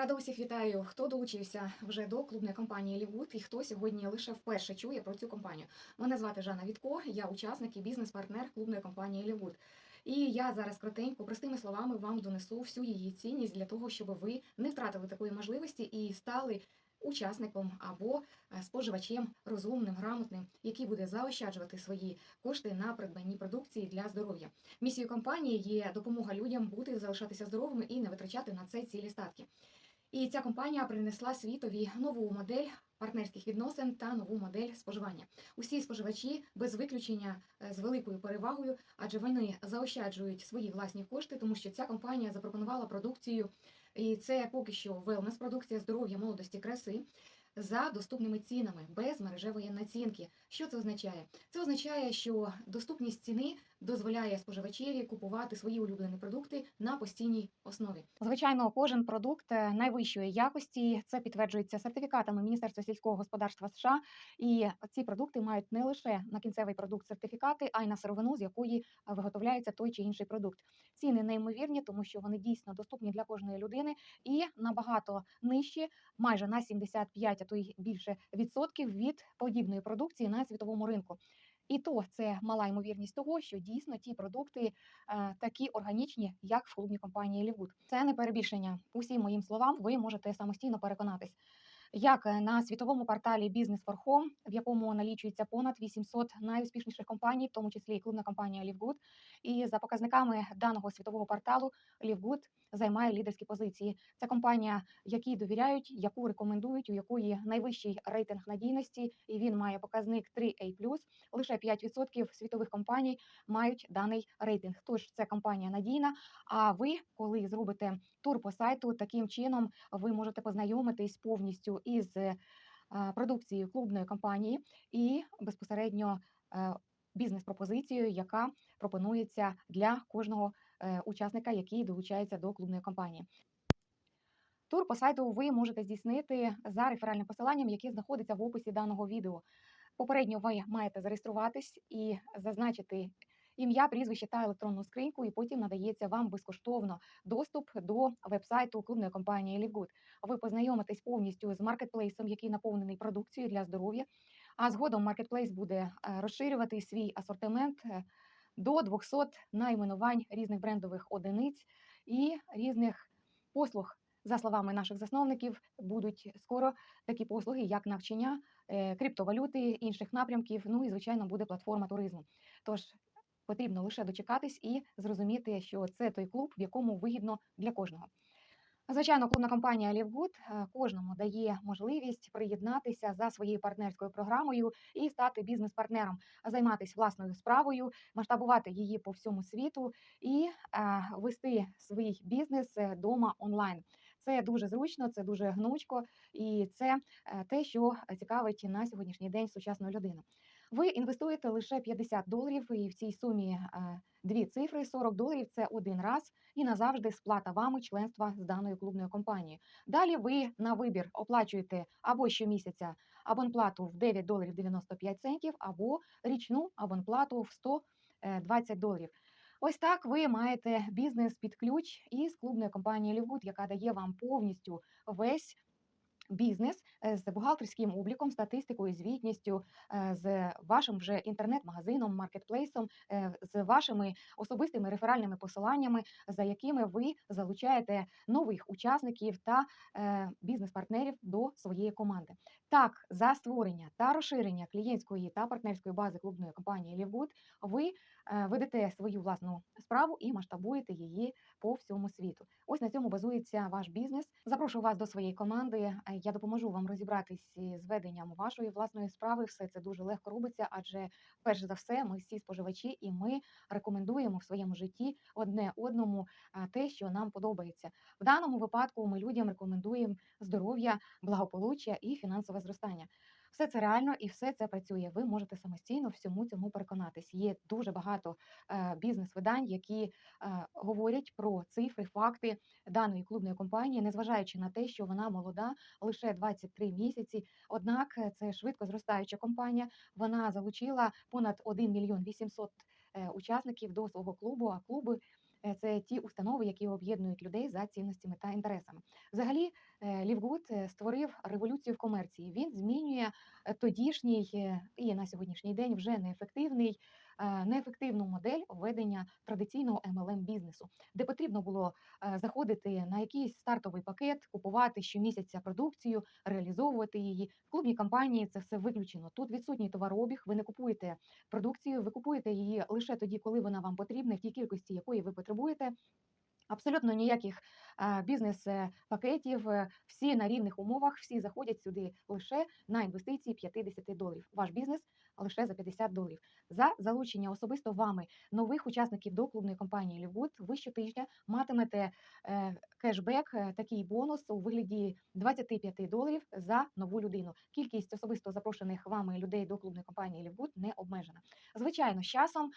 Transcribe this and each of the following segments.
Рада усіх вітаю, хто долучився вже до клубної компанії Лівуд і хто сьогодні лише вперше чує про цю компанію. Мене звати Жанна Вітко, я учасник і бізнес-партнер клубної компанії Лівуд. І я зараз коротенько, простими словами вам донесу всю її цінність для того, щоб ви не втратили такої можливості і стали учасником або е, споживачем розумним, грамотним, який буде заощаджувати свої кошти на придбанні продукції для здоров'я. Місією компанії є допомога людям бути залишатися здоровими і не витрачати на це цілі статки. І ця компанія принесла світові нову модель партнерських відносин та нову модель споживання. Усі споживачі без виключення е, з великою перевагою, адже вони заощаджують свої власні кошти, тому що ця компанія запропонувала продукцію, і це поки що велнес продукція здоров'я, молодості, краси. За доступними цінами без мережевої націнки. Що це означає? Це означає, що доступність ціни дозволяє споживачеві купувати свої улюблені продукти на постійній основі. Звичайно, кожен продукт е, найвищої якості це підтверджується сертифікатами Міністерства сільського господарства США. І ці продукти мають не лише на кінцевий продукт сертифікати, а й на сировину, з якої е, виготовляється той чи інший продукт. Ціни неймовірні, тому що вони дійсно доступні для кожної людини і набагато нижчі, майже на 75, а то й більше відсотків від подібної продукції на світовому ринку. І то це мала ймовірність того, що дійсно ті продукти е, такі органічні, як в клубній компанії Лівуд. Це не перебільшення. Усім моїм словам, ви можете самостійно переконатись. Як е, на світовому порталі Business for Home, в якому налічується понад 800 найуспішніших компаній, в тому числі і клубна компанія Лівгуд. І за показниками даного світового порталу Лівгуд займає лідерські позиції. Це компанія, якій довіряють, яку рекомендують, у якої найвищий рейтинг надійності, і він має показник 3A+. Лише 5% світових компаній мають даний рейтинг. Тож це компанія надійна. А ви, коли зробите тур по сайту, таким чином ви можете познайомитись повністю із е, продукцією клубної компанії і безпосередньо е, бізнес-пропозицією, яка пропонується для кожного учасника, який долучається до клубної компанії. Тур по сайту ви можете здійснити за реферальним посиланням, яке знаходиться в описі даного відео. Попередньо ви маєте зареєструватись і зазначити ім'я, прізвище та електронну скриньку, і потім надається вам безкоштовно доступ до вебсайту клубної компанії Livegood. Ви познайомитесь повністю з маркетплейсом, який наповнений продукцією для здоров'я. А згодом маркетплейс буде е, розширювати свій асортимент е, до 200 найменувань різних брендових одиниць і різних послуг. За словами наших засновників, будуть скоро такі послуги, як навчання, е, криптовалюти, інших напрямків. Ну і звичайно буде платформа туризму. Тож потрібно лише дочекатись і зрозуміти, що це той клуб, в якому вигідно для кожного. Звичайно, клубна компанія Лівгуд кожному дає можливість приєднатися за своєю партнерською програмою і стати бізнес-партнером, займатися власною справою, масштабувати її по всьому світу і е, вести свій бізнес вдома онлайн. Це дуже зручно, це дуже гнучко, і це е, те, що цікавить на сьогоднішній день сучасну людину. Ви інвестуєте лише 50 доларів, і в цій сумі е, дві цифри: 40 доларів це один раз і назавжди сплата вами членства з даною клубною компанією. Далі ви на вибір оплачуєте або щомісяця абонплату в 9 доларів 95 центів, або річну абонплату в 120 доларів. Ось так ви маєте бізнес під ключ із клубної компанії Лівгуд, яка дає вам повністю весь бізнес е, з бухгалтерським обліком, статистикою, звітністю, е, з вашим вже інтернет-магазином, маркетплейсом, е, з вашими особистими реферальними посиланнями, за якими ви залучаєте нових учасників та бізнес-партнерів до своєї команди. Так, за створення та розширення клієнтської та партнерської бази клубної компанії Лівгуд ви ведете свою власну справу і масштабуєте її по всьому світу. Ось на цьому базується ваш бізнес. Запрошую вас до своєї команди. Я допоможу вам розібратись з веденням вашої власної справи. Все це дуже легко робиться, адже перш за все, ми всі споживачі, і ми рекомендуємо в своєму житті одне одному те, що нам подобається. В даному випадку ми людям рекомендуємо здоров'я, благополуччя і фінансове зростання. Все це реально і все це працює. Ви можете самостійно всьому цьому переконатись. Є дуже багато е, бізнес-видань, які е, говорять про цифри, факти даної клубної компанії, незважаючи на те, що вона молода, лише 23 місяці. Однак е, це швидко зростаюча компанія. Вона залучила понад 1 мільйон 800 е, учасників до свого клубу. А клуби це ті установи, які об'єднують людей за цінностями та інтересами. Взагалі, е, Лівгуд е, створив революцію в комерції. Він змінює е, тодішній е, і на сьогоднішній день вже неефективний, е, неефективну модель ведення традиційного MLM бізнесу, де потрібно було е, заходити на якийсь стартовий пакет, купувати щомісяця продукцію, реалізовувати її. В клубній кампанії це все виключено. Тут відсутній товарообіг, ви не купуєте продукцію, ви купуєте її лише тоді, коли вона вам потрібна, в тій кількості, якої ви потребуєте. Абсолютно ніяких а, бізнес-пакетів, е, всі на рівних умовах, всі заходять сюди лише на інвестиції 50 доларів. Ваш бізнес лише за 50 доларів. За залучення особисто вами нових учасників до клубної компанії Лівгуд ви щотижня матимете е, кешбек, е, такий бонус у вигляді 25 доларів за нову людину. Кількість особисто запрошених вами людей до клубної компанії Лівгуд не обмежена. Звичайно, з часом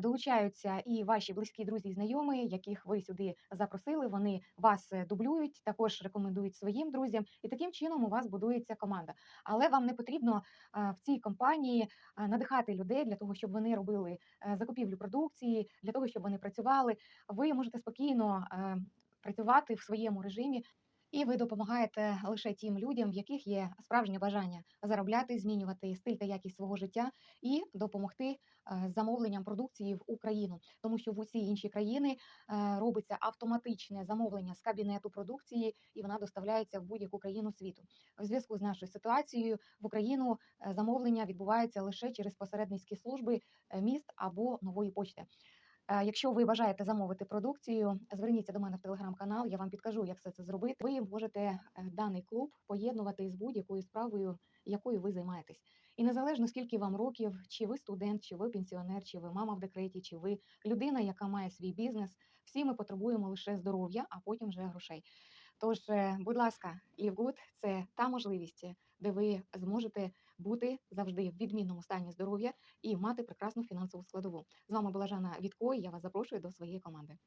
долучаються і ваші близькі друзі і знайомі, яких ви сюди запросили. Вони вас е, дублюють, також рекомендують своїм друзям, і таким чином у вас будується команда. Але вам не потрібно е, в цій компанії е, надихати людей для того, щоб вони робили е, закупівлю продукції, для того, щоб вони працювали. Ви можете спокійно е, працювати в своєму режимі. І ви допомагаєте лише тим людям, в яких є справжнє бажання заробляти, змінювати стиль та якість свого життя і допомогти е, з замовленням продукції в Україну, тому що в усі інші країни е, робиться автоматичне замовлення з кабінету продукції, і вона доставляється в будь-яку країну світу. В зв'язку з нашою ситуацією в Україну е, замовлення відбувається лише через посередницькі служби міст або нової почти. Е, Якщо ви бажаєте замовити продукцію, зверніться до мене в телеграм-канал, я вам підкажу, як все це зробити. Ви можете е, даний клуб поєднувати з будь-якою справою, якою ви займаєтесь. І незалежно скільки вам років, чи ви студент, чи ви пенсіонер, чи ви мама в декреті, чи ви людина, яка має свій бізнес, всі ми потребуємо лише здоров'я, а потім вже грошей. Тож, е, будь ласка, Лівгуд це та можливість, де ви зможете бути завжди в відмінному стані здоров'я і мати прекрасну фінансову складову. З вами була Жанна Вітко. і Я вас запрошую до своєї команди.